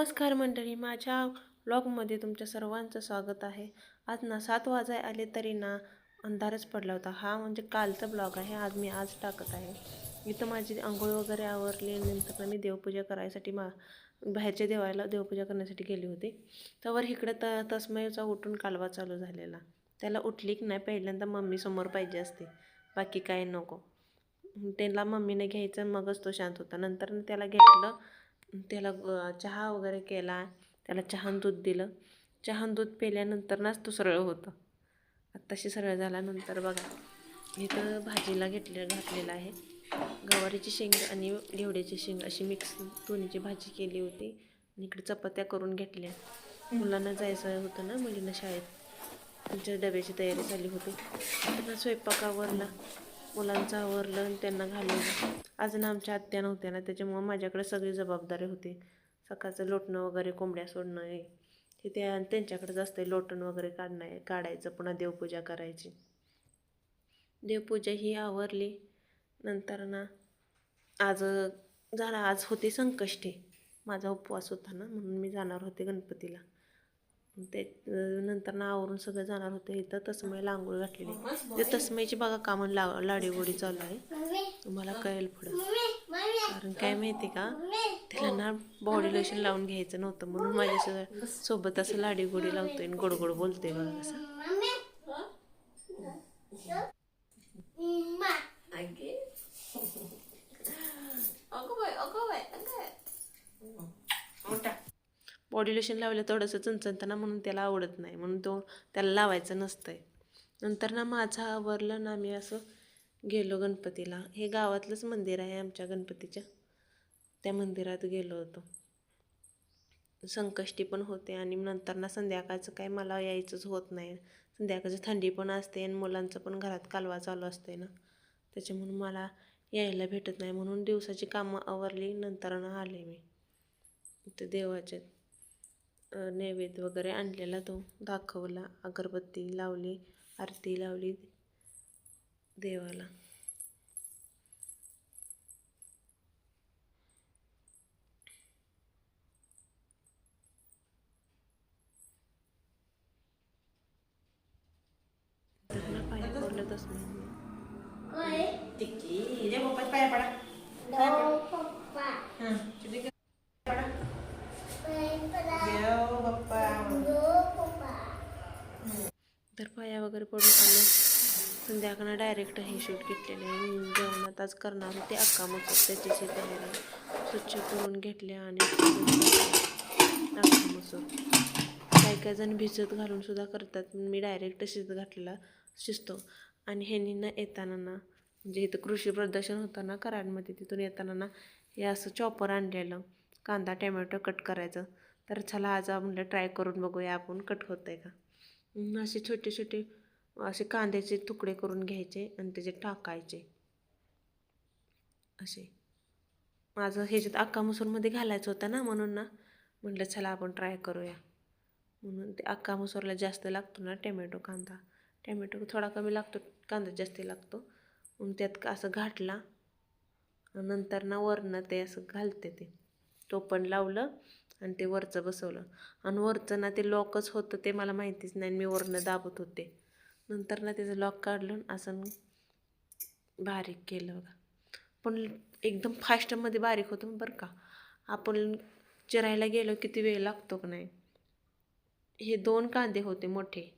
नमस्कार मंडळी माझ्या ब्लॉगमध्ये तुमच्या सर्वांचं स्वागत आहे. आज ना सात वाजाय आले तरी ना अंधारच पडला होता. हा म्हणजे कालचा ब्लॉग आहे. आज मी आज टाकत आहे. इथं माझी आंघोळ वगैरे आवरली नंतर मी देवपूजा करायसाठी मा बाहेरच्या देवाला देवपूजा करण्यासाठी गेली होती. त्यावर इकडं त तस्मयचा उठून कालवा चालू झालेला. त्याला उठली की नाही पहिल्यांदा मम्मी समोर पाहिजे असते. बाकी काय नको. त्याला मम्मीने घ्यायचं मगच तो शांत होता. नंतर त्याला घेतलं त्याला चहा वगैरे केला त्याला चहान दूध दिलं. चहान दूध पेल्यानंतर नाच तो सरळ होतं. आत्ताशी सरळ झाल्यानंतर बघा इथं भाजीला घेतले घातलेलं आहे. गवारीची शेंग आणि घेवड्याची शेंग अशी मिक्स दोन्हीची भाजी केली होती. आणि इकडे चपात्या करून घेतल्या. मुलांना जायचं होतं ना मुलींना शाळेत. त्यांच्या डब्याची तयारी झाली होती. त्यांना स्वयंपाकावरला मुलांचं आवरलं आणि त्यांना घालवलं. आज ना आमच्या आत्या नव्हत्या ना त्याच्यामुळं माझ्याकडे सगळी जबाबदारी होती. सकाळचं लोटणं वगैरे कोंबड्या सोडणं हे. ते त्या त्यांच्याकडे जास्त लोटण वगैरे काढणं आहे काढायचं पुन्हा देवपूजा करायची. देवपूजा ही आवरली. नंतर ना आज झाला आज होते संकष्टी. माझा उपवास होता ना म्हणून मी जाणार होते गणपतीला. ते नंतर ना आवरून सगळं जाणार होते इथं तसमयला आंघोळ घातलेली. ते तसमयची बघा कामं ला लाडीगोडी चालू आहे. तुम्हाला कळेल पुढं. कारण काय माहिती का? त्याला ना बॉडी लोशन लावून घ्यायचं नव्हतं म्हणून माझ्या सोबत असं लाडीगोडी लावतोय आणि गोड गोड बोलतोय बघा कसं. बॉडी लोशन लावलं थोडंसं चणचणताना म्हणून त्याला आवडत नाही. म्हणून तो त्याला लावायचं नसतंय. नंतर ना माझं आवरलं ना मी असं गेलो गणपतीला. हे गावातलंच मंदिर आहे आमच्या गणपतीच्या. त्या मंदिरात गेलो होतो. संकष्टी पण होते आणि नंतर ना संध्याकाळचं काय मला यायचंच होत नाही. संध्याकाळची थंडी पण असते आणि मुलांचं पण घरात कालवा चालू असते ना. त्याच्यामुळं मला यायला भेटत नाही. म्हणून दिवसाची कामं आवरली नंतर ना आले मी. ते देवाच्या नैवेद्य वगैरे आणलेला तो दाखवला अगरबत्ती लावली आरती लावली देवाला. संध्याकाळनं डायरेक्ट हे शूट घेतलेले आहे. जेवणात आज करणार होते. अक्का मग त्याची तयारी स्वच्छ करून घेतले आणि अक्का मसूर काही काही जण भिजत घालून सुद्धा करतात. मी डायरेक्ट शिजत घातलेला शिजतो. आणि ह्यांनी ना येताना ना म्हणजे इथं कृषी प्रदर्शन होतं ना कराडमध्ये तिथून येताना ना हे असं चॉपर आणलेलं. कांदा टॅमॅटो कट करायचं. तर चला आज म्हणलं ट्राय करून बघूया आपण कट होतं आहे का. असे छोटे छोटे असे कांद्याचे तुकडे करून घ्यायचे आणि त्याचे टाकायचे. असे. माझं ह्याच्यात अक्का मसूरमध्ये घालायचं होतं ना म्हणून ना म्हटलं चला आपण ट्राय करूया. म्हणून ते अक्का मसूरला जास्त लागतो ना टॅमॅटो कांदा. टॅमॅटो थोडा कमी लागतो कांदा जास्त लागतो. मग त्यात असं घाटला नंतर ना वरनं ते असं घालते ते. टोपण लावलं आणि ते वरचं बसवलं. आणि वरचं ना ते लॉकच होतं ते मला माहितीच नाही मी वरनं दाबत होते. नंतर ना त्याचं लॉक काढलं असं बारीक केलं बघा. पण एकदम फास्टमध्ये बारीक होतं बरं का. आपण चिरायला गेलो किती वेळ लागतो का नाही? हे दोन कांदे होते मोठे.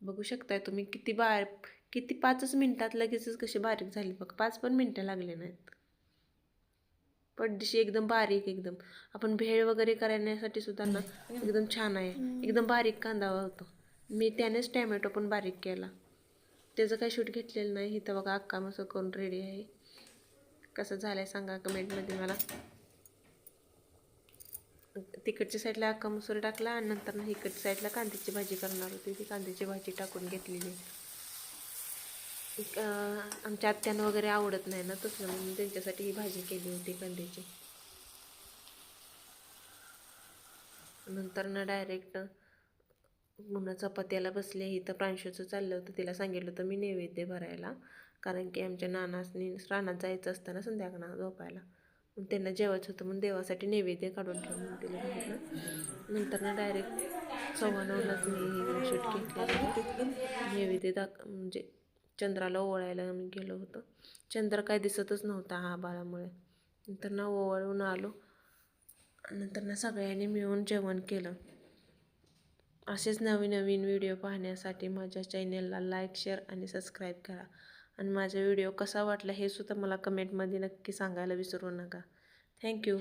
बघू शकताय तुम्ही किती बार किती पाचच मिनटात लगेचच कशी बारीक झाली बघ. पाच पण मिनटं लागले नाहीत. पडदीशी एकदम बारीक एकदम. आपण भेळ वगैरे करण्यासाठी सुद्धा ना एकदम छान आहे. एकदम बारीक कांदा होतो मी त्यानेच टॅमॅटो पण बारीक केला. त्याचं काही शूट घेतलेलं नाही. इथं बघा अक्का मसं करून रेडी आहे. कसं झालं आहे सांगा कमेंटमध्ये मला. तिकडच्या साईडला अक्का मसूर टाकला आणि नंतर ना इकडच्या साईडला कांद्याची भाजी करणार होती. ती कांद्याची भाजी टाकून घेतलेली. आमच्या आत्यानं वगैरे आवडत नाही ना तसं म्हणून त्यांच्यासाठी ही भाजी केली होती कांद्याची नंतर ना डायरेक्ट पुन्हा चपात्याला बसले इथं प्रांशूचं चाललं होतं तिला सांगितलं होतं मी नैवेद्य भरायला. कारण की आमच्या नानासनी रानात जायचं असताना संध्याकाळ झोपायला. मग त्यांना जेवायचं होतं म्हणून देवासाठी नैवेद्य काढून ठेवून दिलं म्हटलं नंतर ना डायरेक्ट सव्वा नऊलाच मी शूट घेतलेलं नैवेद्य दाख म्हणजे चंद्राला ओवाळायला मी गेलो होतो. चंद्र काय दिसतच नव्हता हा बाळामुळे. नंतर ना ओवाळून आलो. नंतर ना सगळ्यांनी मिळून जेवण केलं. असेच नवीन नवीन व्हिडिओ पाहण्यासाठी माझ्या चॅनेलला लाईक शेअर आणि सबस्क्राईब करा. आणि माझा व्हिडिओ कसा वाटला हे सुद्धा मला कमेंटमध्ये नक्की सांगायला विसरू नका. थँक्यू.